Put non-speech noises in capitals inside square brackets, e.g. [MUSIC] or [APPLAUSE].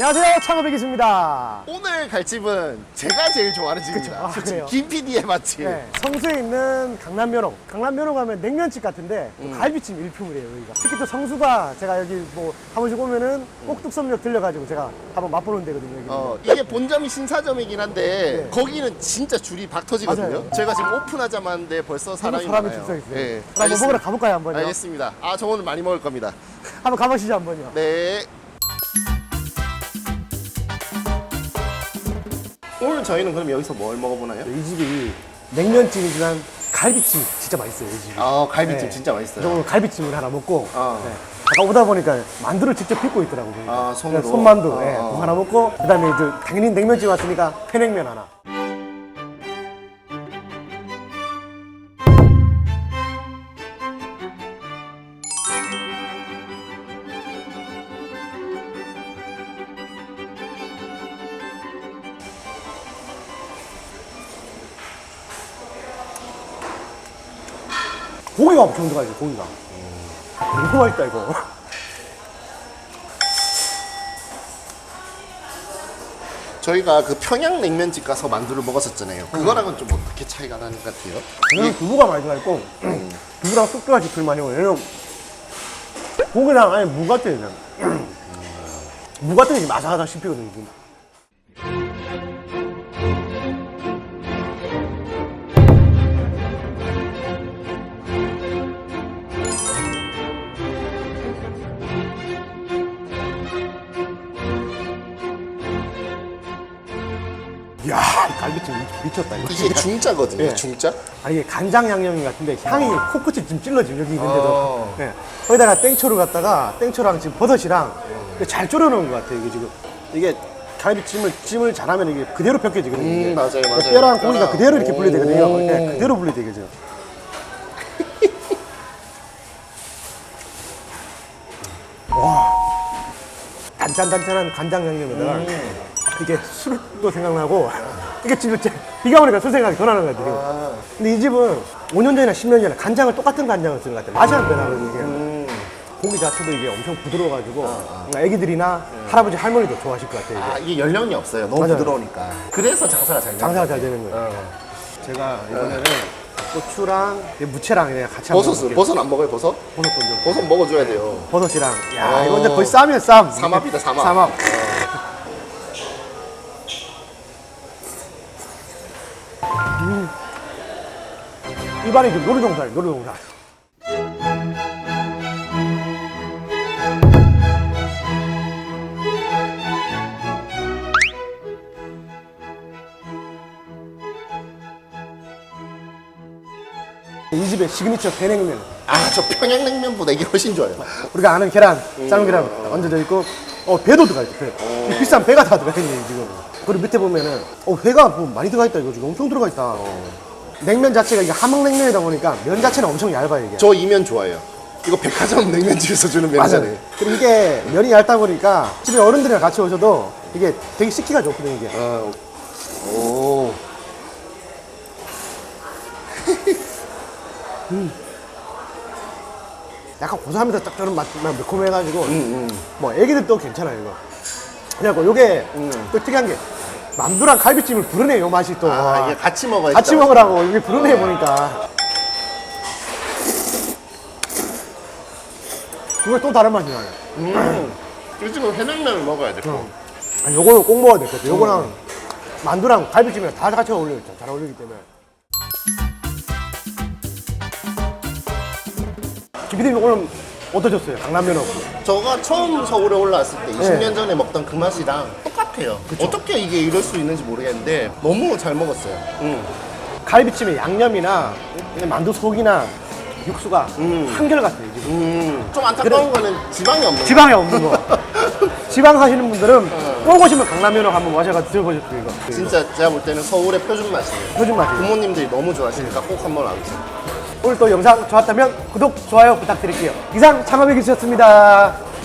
안녕하세요 창업이겠습니다 오늘 갈 집은 제가 제일 좋아하는 집입니다. 아, 그래요? 김 PD의 맛집. 네, 성수에 있는 강남면허 강남면허 가면 냉면집 같은데 또 음. 갈비찜 일품이래요 여기가 특히 또 성수가 제가 여기 뭐 한 번씩 오면은 꼭 뚝섬역 들려가지고 제가 한번 맛보는 데거든요 여기 어, 이게 본점이 신사점이긴 한데 네. 거기는 진짜 줄이 박 터지거든요. 맞아요. 제가 지금 오픈하자마자 하는데 벌써 사람이, 사람이 많아요. 줄서 있어요 네, 그럼 한번. 먹으러 가볼까요 한번요? 알겠습니다. 아, 저 오늘 많이 먹을 겁니다. 한번 가보시죠 한번요 네. 저희는 그럼 여기서 뭘 먹어보나요? 이 집이 냉면찜이지만 갈비찜 진짜 맛있어요 이 집이 아, 갈비찜 네. 진짜 맛있어요. 오늘 갈비찜을 하나 먹고 어. 네. 아까 오다 보니까 만두를 직접 빚고 있더라고요. 아, 손으로? 그래서 손만두 어, 예, 어. 그거 하나 먹고 그다음에 이제 당연히 냉면집 왔으니까 편냉면 하나. 고기가 엄청 들어가죠, 고기가. 너무 맛있다, 이거. 저희가 그 평양 냉면집 가서 만두를 먹었었잖아요. 그거랑은 좀 어떻게 차이가 나는 것 같아요? 저는 두부가 많이 들어가 있고, [CLEARS THROAT] 두부랑 쑥도가 짚을 많이 오요 왜냐면, 고기랑 아예 무 같아요, 그냥. [CLEARS THROAT] 무 같은 게 마사하다 씹히거든요, 지금. 야, 갈비찜 미쳤다, 이거. 이게 중짜거든요, 예. 중짜? 아 이게 간장 양념이 같은데 향이 코끝이 지금 찔러지금 여기 있는데도 어. 네. 거기다가 땡초를 갖다가 땡초랑 지금 버섯이랑 잘 졸여놓은 것 같아요 이게 지금 이게 갈비찜을 찜을 잘하면 이게 그대로 벗겨지거든요 이게. 음, 맞아요, 맞아요. 뼈랑 고기가 뼈랑. 그대로 이렇게 분리되거든요 오. 네, 그대로 분리되게 지금 [LAUGHS] 와 단짠단짠한 간장 양념에다가 음. 이게 술도 생각나고 이게 진짜 비가 오니까 술 생각이 더 나는 것 같아요 아, 근데 이 집은 5년 전이나 10년 전에 간장을 똑같은 간장을 쓰는 것 같아요. 맛이 안 변하거든요. 이게. 음. 고기 자체도 이게 엄청 부드러워가지고 애기들이나 할아버지 할머니도 좋아하실 것 같아요. 이게. 아, 이게 연령이 없어요. 너무 맞아요. 부드러우니까. 그래서 장사가 잘 돼요. 장사가 잘 되는 거예요. 제가 이번에는 고추랑 무채랑 그냥 같이 한번 버섯은? 먹어볼게요. 버섯 안 먹어요, 버섯? 버섯 먼저. 버섯 먹어줘야 돼요. 버섯이랑 야 어. 이거 이제 거의 쌈이에요 쌈. 삼합이다, 삼합. 삼합. 입안이 좀 노르종살 노르종살. 이 집의 시그니처 배냉면. 아, 저 평양냉면보다 이게 훨씬 좋아요. 우리가 아는 계란, 삶은 계란 딱 얹어져 있고, 어, 배도 들어가 있고, 배. 이 비싼 배가 다 들어가 있네, 지금. 그리고 밑에 보면은, 어, 회가 뭐 많이 들어가 있다, 이거 지금 엄청 들어가 있다. 냉면 자체가 이게 함흥 냉면이다 보니까 면 자체는 엄청 얇아요, 이게. 저 이면 좋아해요. 이거 백화점 [LAUGHS] 냉면집에서 주는 면이잖아요. 그리고 이게 면이 얇다 보니까 집에 어른들이랑 같이 오셔도 이게 되게 씻기가 좋거든요, 이게. 아, 오. [LAUGHS] 약간 고소하면서 짭짤한 맛, 맛 매콤해가지고, 음, 뭐, 애기들도 괜찮아요, 이거. 그래갖고 요게 또 특이한 게, 만두랑 갈비찜을 부르네, 요 맛이 또. 아, 이게 같이 먹어야 같이 먹으라고 이게 부르네 보니까 그거 또 다른 맛이 나요 음. 요즘은 해냉면을 먹어야 돼. 꼭. 아, 요거는 꼭 먹어야 될 것 같아요 요거랑 만두랑 갈비찜이랑 다 같이 어울려요 잘 어울리기 때문에 김PD님 오늘 어떠셨어요? 강남면허 저가 처음 서울에 올라왔을 때 20년 네. 전에 먹던 그 맛이랑 똑같 아요. 어떻게 이게 이럴 수 있는지 모르겠는데 너무 잘 먹었어요. 음. 갈비찜의 양념이나 만두 속이나 육수가 한결같아요 지금 음. 좀 안타까운 거는 지방이 없는 거. 지방에 없는 거 [LAUGHS] 지방 사시는 분들은 꼭 오시면 강남면허 한번 마셔가 드셔보셨어요 이거 진짜 제가 볼 때는 서울의 표준 맛이에요. 요즘 맛이에요 부모님들이 너무 좋아하시니까 꼭 한번 와주세요. 오늘 또 영상 좋았다면 구독, 좋아요 부탁드릴게요. 이상 창업의 기수였습니다.